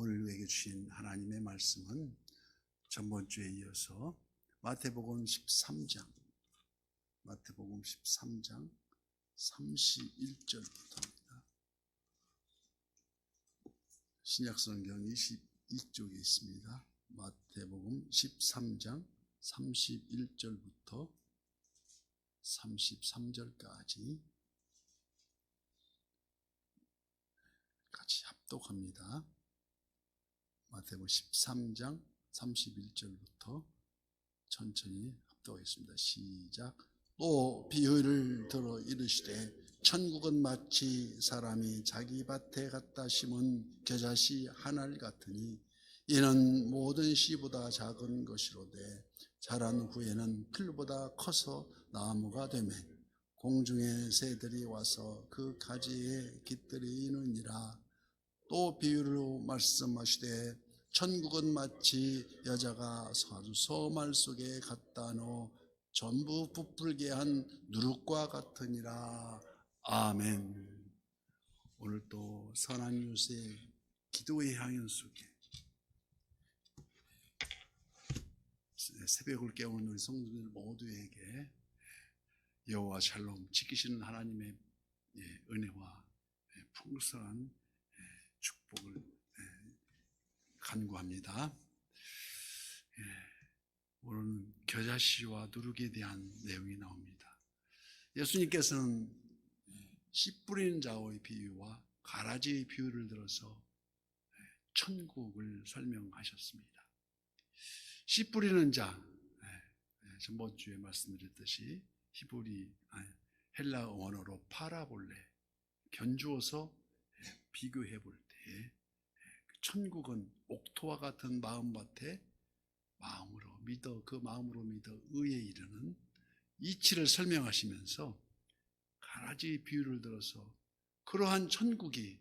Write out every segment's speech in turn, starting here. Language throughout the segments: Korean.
오늘 우리에게 주신 하나님의 말씀은 전번 주에 이어서 마태복음 13장 마태복음 13장 31절부터입니다. 신약성경 22쪽에 있습니다. 마태복음 13장 31절부터 33절까지 같이 합독합니다. 마태복음 13장 31절부터 천천히 합독하겠습니다. 시작. 또 비유를 들어 이르시되 천국은 마치 사람이 자기 밭에 갖다 심은 겨자씨 한 알 같으니 이는 모든 씨보다 작은 것이로되 자란 후에는 풀보다 커서 나무가 되매 공중의 새들이 와서 그 가지에 깃들이느니라 또 비유로 말씀하시되 천국은 마치 여자가 서말 속에 놓어 전부 부풀게 한 누룩과 같으니라. 아멘. 오늘 또 선한 유세 기도의 향연 속에 새벽을 깨우는 우리 성도들 모두에게 여호와 샬롬 지키시는 하나님의 예, 은혜와 예, 풍성한 예, 축복을 간구합니다. 오늘은 겨자씨와 누룩에 대한 내용이 나옵니다. 예수님께서는 씨 뿌리는 자의 비유와 가라지의 비유를 들어서 천국을 설명하셨습니다. 씨 뿌리는 자, 전번 주에 말씀드렸듯이 히브리 헬라 원어로 파라볼레 견주어서 비교해 볼때 천국은 옥토와 같은 마음밭에 마음으로 믿어 그 마음으로 믿어 의에 이르는 이치를 설명하시면서 가라지 비유를 들어서 그러한 천국이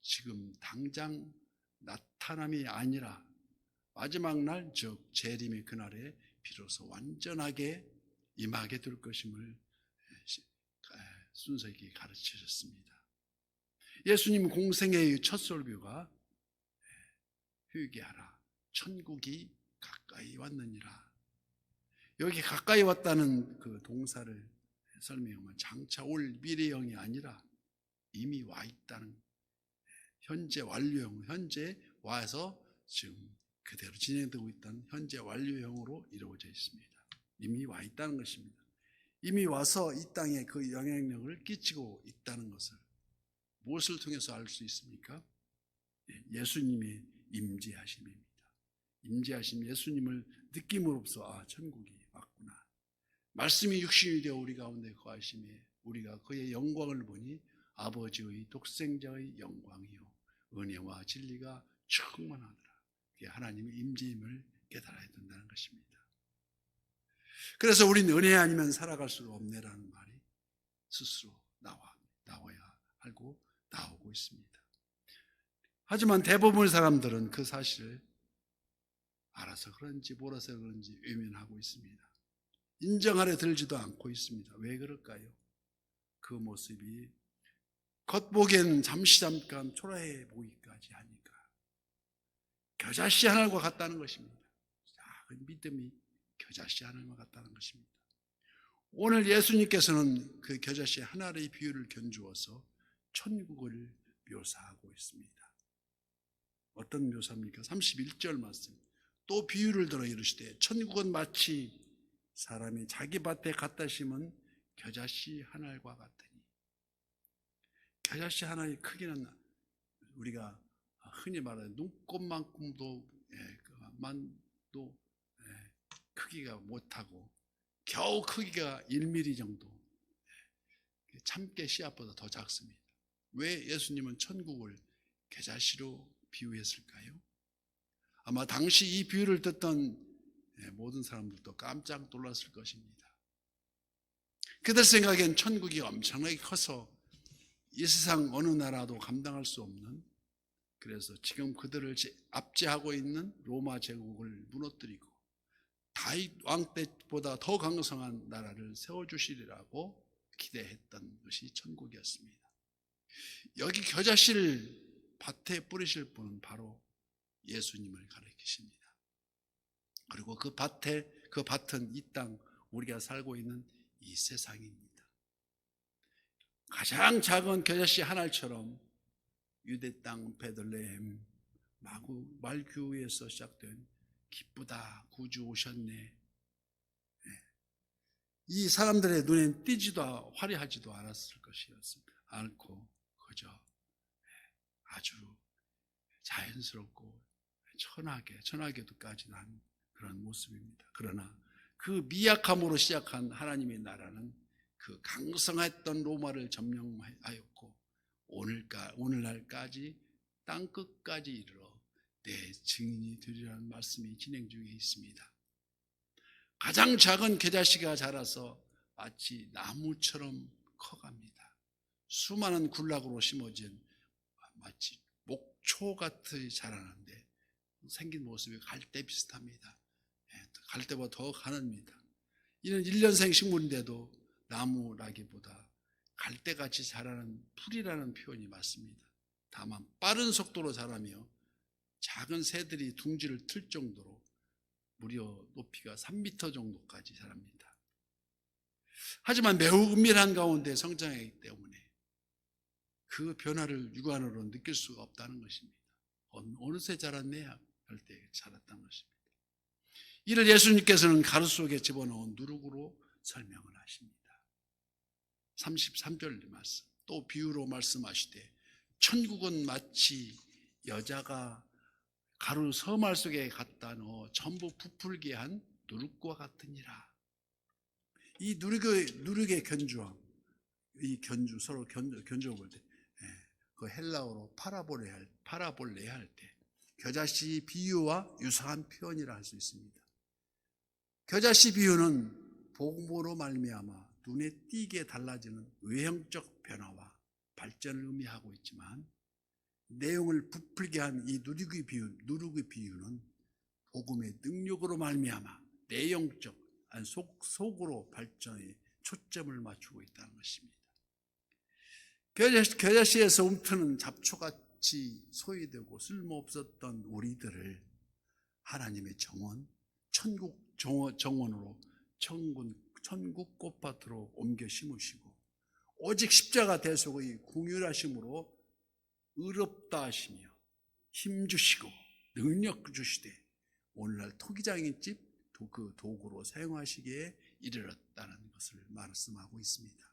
지금 당장 나타남이 아니라 마지막 날, 즉 재림의 그날에 비로소 완전하게 임하게 될 것임을 순서있게 가르치셨습니다. 예수님 공생의 첫 설교가 회개하라. 천국이 가까이 왔느니라. 여기 가까이 왔다는 그 동사를 설명하면 장차 올 미래형이 아니라 이미 와 있다는 현재 완료형, 현재 와서 지금 그대로 진행되고 있다는 현재 완료형으로 이루어져 있습니다. 이미 와 있다는 것입니다. 이미 와서 이 땅에 그 영향력을 끼치고 있다는 것을 무엇을 통해서 알 수 있습니까? 예, 예수님의 임재하심입니다. 임재하심 예수님을 느낌으로써 아 천국이 왔구나. 말씀이 육신이 되어 우리 가운데 거하심에 우리가 그의 영광을 보니 아버지의 독생자의 영광이요 은혜와 진리가 충만하더라. 그게 하나님의 임재임을 깨달아야 된다는 것입니다. 그래서 우리는 은혜 아니면 살아갈 수가 없네라는 말이 스스로 나와 나와야 알고 나오고 있습니다. 하지만 대부분의 사람들은 그 사실을 알아서 그런지 몰라서 그런지 외면하고 있습니다. 인정하려 들지도 않고 있습니다. 왜 그럴까요? 그 모습이 겉보기에는 잠시 잠깐 초라해 보이기까지 하니까 겨자씨 하나과 같다는 것입니다. 작은 믿음이 겨자씨 하나와 같다는 것입니다. 오늘 예수님께서는 그 겨자씨 하나의 비유를 견주어서 천국을 묘사하고 있습니다. 어떤 묘사입니까? 31절 말씀. 또 비유를 들어 이르시되 천국은 마치 사람이 자기 밭에 갖다 심은 겨자씨 한 알과 같으니 겨자씨 하나의 크기는 우리가 흔히 말하는 눈꽃만큼도 예, 만도 예, 크기가 못하고 겨우 크기가 1mm 정도 예, 참깨 씨앗보다 더 작습니다. 왜 예수님은 천국을 겨자씨로 비유했을까요? 아마 당시 이 비유를 듣던 모든 사람들도 깜짝 놀랐을 것입니다. 그들 생각엔 천국이 엄청나게 커서 이 세상 어느 나라도 감당할 수 없는 그래서 지금 그들을 압제하고 있는 로마 제국을 무너뜨리고 다윗 왕 때보다 더 강성한 나라를 세워주시리라고 기대했던 것이 천국이었습니다. 여기 겨자씨를 밭에 뿌리실 분은 바로 예수님을 가리키십니다. 그리고 그 밭에 그 밭은 이 땅 우리가 살고 있는 이 세상입니다. 가장 작은 겨자씨 하나처럼 유대 땅 베들레헴 마구 말규에서 시작된 기쁘다 구주 오셨네. 예. 이 사람들의 눈엔 띄지도 화려하지도 않았을 것이었습니다. 않고 그저 예, 아주 자연스럽고 천하게 천하게도까지 난 그런 모습입니다. 그러나 그 미약함으로 시작한 하나님의 나라는 그 강성했던 로마를 점령하였고 오늘까 오늘날까지 땅 끝까지 이르러 내 증인이 되리라는 말씀이 진행 중에 있습니다. 가장 작은 겨자씨가 자라서 마치 나무처럼 커갑니다. 수많은 군락으로 심어진 마치 목초 같이 자라는데 생긴 모습이 갈대 비슷합니다. 예, 갈대보다 더 가늡니다. 이는 일년생 식물인데도 나무라기보다 갈대같이 자라는 풀이라는 표현이 맞습니다. 다만 빠른 속도로 자라며 작은 새들이 둥지를 틀 정도로 무려 높이가 3m 정도까지 자랍니다. 하지만 매우 은밀한 가운데 성장하기 때문에 그 변화를 육안으로 느낄 수가 없다는 것입니다. 어느- 어느새 자랐네 할때 자랐다는 것입니다. 이를 예수님께서는 가루 속에 집어넣은 누룩으로 설명을 하십니다. 33절 말씀. 또 비유로 말씀하시되 천국은 마치 여자가 가루 서말 속에 갖다 넣어 전부 부풀게 한 누룩과 같으니라. 이 누룩의, 누룩의 견주함, 이 견주, 서로 견주, 견주어 볼 때, 예, 그 헬라어로 파라볼레 할, 파라볼레 할 때, 겨자씨 비유와 유사한 표현이라 할 수 있습니다. 겨자씨 비유는 복음으로 말미암아 눈에 띄게 달라지는 외형적 변화와 발전을 의미하고 있지만 내용을 부풀게 한 이 누룩의 비유, 누룩의 비유는 복음의 능력으로 말미암아 내용적 속 속으로 발전에 초점을 맞추고 있다는 것입니다. 겨자씨, 겨자씨에서 움트는 잡초같이 소외되고 쓸모없었던 우리들을 하나님의 정원, 천국 정원, 정원으로 천군, 천국 꽃밭으로 옮겨 심으시고 오직 십자가 대속의 궁율하심으로 의롭다 하시며 힘 주시고 능력 주시되 오늘날 토기장인 집 그 도구로 사용하시기에 이르렀다는 것을 말씀하고 있습니다.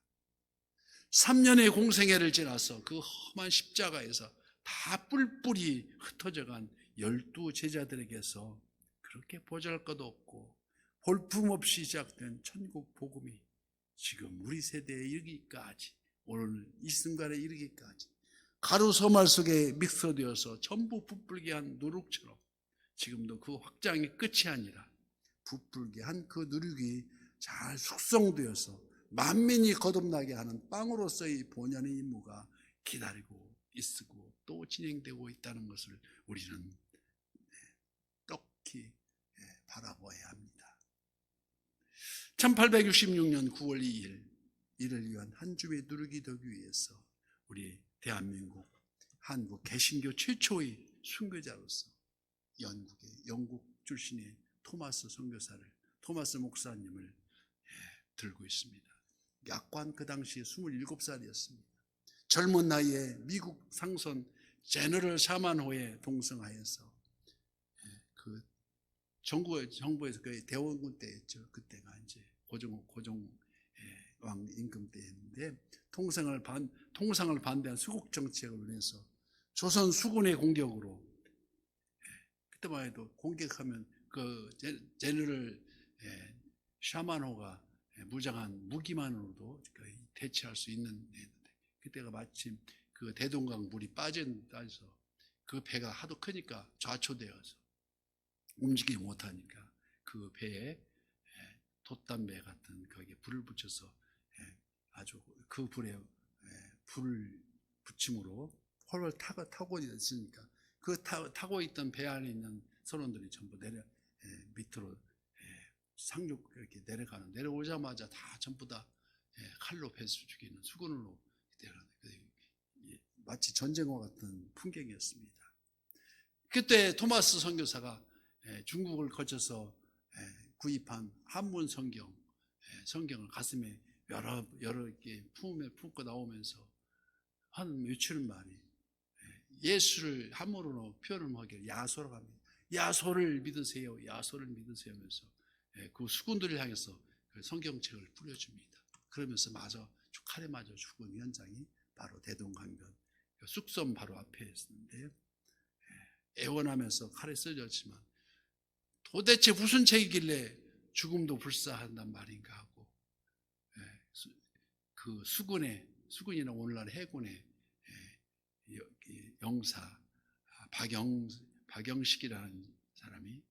3년의 공생애를 지나서 그 험한 십자가에서 다 뿔뿔이 흩어져 간 열두 제자들에게서 그렇게 보잘 것 없고 볼품없이 시작된 천국 복음이 지금 우리 세대에 이르기까지 오늘 이 순간에 이르기까지 가루 소말 속에 믹서되어서 전부 부풀게 한 누룩처럼 지금도 그 확장이 끝이 아니라 부풀게 한 그 누룩이 잘 숙성되어서 만민이 거듭나게 하는 빵으로서의 본연의 임무가 기다리고 있고 또 진행되고 있다는 것을 우리는 떡히 바라봐야 합니다. 1866년 9월 2일 이를 위한 한 줌의 누룩이 되기 위해서 우리 대한민국 한국 개신교 최초의 순교자로서 영국의 영국 출신의 토마스 선교사를 토마스 목사님을 예, 들고 있습니다. 약관 그 당시에 27살이었습니다. 젊은 나이에 미국 상선 제너럴 샤만호에 동성하여서 예, 그 정부 정부에서 그 대원군 때였죠. 그때가 이제 고종 고종 예, 왕 임금 때였는데 통상을 반 통상을 반대한 수국 정책을 위해서 조선 수군의 공격으로 예, 그때만 해도 공격하면 그 제- 제너럴 예, 샤만호가 예, 무장한 무기만으로도 거의 대체할 수 있는 애인데 그때가 마침 그 대동강 물이 빠진 따서 그 배가 하도 크니까 좌초되어서 움직이지 못하니까 그 배에 예, 돛담배 같은 거기에 불을 붙여서 예, 아주 그 불에 예, 불을 붙임으로 헐헐 타고 타고 있으니까 그 타, 타고 있던 배 안에 있는 선원들이 전부 내려 예, 밑으로 예, 상륙 이렇게 내려가는 내려오자마자 다 전부 다 예, 칼로 배수 죽이는 내려가는 그, 예, 마치 전쟁과 같은 풍경이었습니다. 그때 토마스 선교사가 예, 중국을 거쳐서 예, 구입한 한문 성경, 예, 성경을 가슴에 여러 여러 개 품에 품고 나오면서 한 며칠 만에 예, 예수를 한문으로 표현하기를 야소라고 합니다. 야소를 믿으세요. 야소를 믿으세요 하면서 예, 그 수군들을 향해서 그 성경책을 뿌려줍니다. 그러면서 마저 칼에 맞아 죽은 현장이 바로 대동강변 그 쑥섬 바로 앞에 있었는데요. 예, 애원하면서 칼에 쓰졌지만 도대체 무슨 책이길래 죽음도 불사한단 말인가 하고 예, 수- 그 수군의 수군이나 오늘날 해군의 예, 영사 아, 박영 박영식이라는 사람이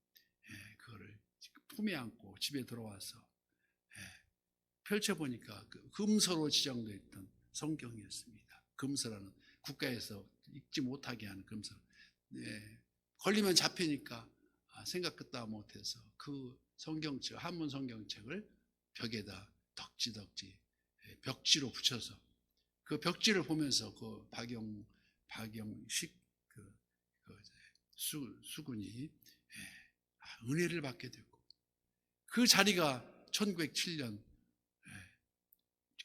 예, 그거를 품에 안고 집에 들어와서 예, 펼쳐보니까 그 금서로 지정되어 있던 성경이었습니다. 금서라는 국가에서 읽지 못하게 하는 금서. 예, 걸리면 잡히니까 아, 생각 끝다 못해서 그 성경책, 한문 성경책을 벽에다 덕지덕지 예, 벽지로 붙여서 그 벽지를 보면서 그 박영, 박영식 그, 그 수, 수군이 예, 아, 은혜를 받게 됐고 그 자리가 1907년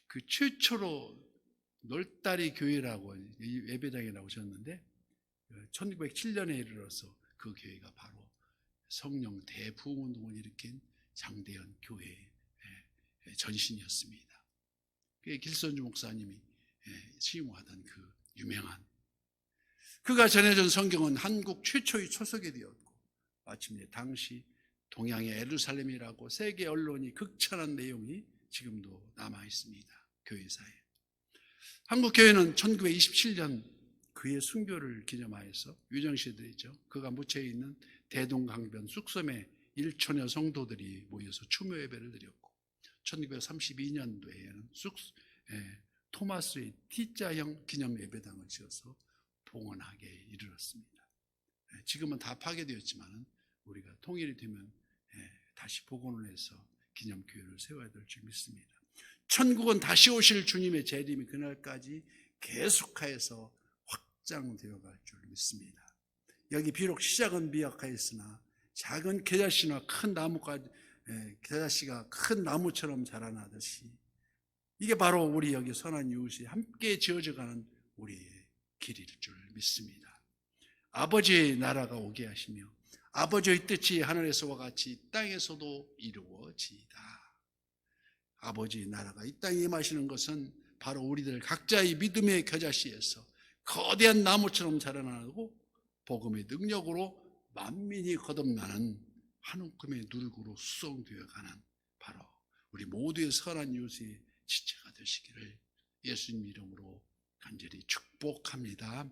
그 최초로 놀다리 교회라고 이 예배당이라고 하셨는데 1907년에 이르러서 그 교회가 바로 성령 대부흥 운동을 일으킨 장대현 교회의 전신이었습니다. 그게 길선주 목사님이 예, 시임하던 그 유명한 그가 전해준 성경은 한국 최초의 초석이 되었고 마침내 당시 동양의 에루살렘이라고 세계 언론이 극찬한 내용이 지금도 남아 있습니다. 교회사에. 한국 교회는 1927년 그의 순교를 기념하여서 유정시대죠. 그가 묻혀 있는 대동강변 쑥섬에 1천여 성도들이 모여서 추모 예배를 드렸고 1932년도에는 쑥 예, 토마스의 T자형 기념 예배당을 지어서 봉헌하게 이르렀습니다. 예, 지금은 다 파괴되었지만 우리가 통일이 되면 예, 다시 복원을 해서 기념 교회를 세워야 될 줄 믿습니다. 천국은 다시 오실 주님의 재림이 그날까지 계속하여서 확장되어 갈 줄 믿습니다. 여기 비록 시작은 미약하였으나 작은 겨자씨나 큰 나무가 예, 겨자씨가 큰 나무처럼 자라나듯이 이게 바로 우리 여기 선한 이웃이 함께 지어져가는 우리의 길일 줄 믿습니다. 아버지의 나라가 오게 하시며 아버지의 뜻이 하늘에서와 같이 땅에서도 이루어지이다. 아버지의 나라가 이 땅에 임하시는 것은 바로 우리들 각자의 믿음의 겨자씨에서 거대한 나무처럼 자라나고 복음의 능력으로 만민이 거듭나는 한 움큼의 누룩으로 수송되어 가는 바로 우리 모두의 선한 이웃의 지체가 되시기를 예수님 이름으로 간절히 축복합니다.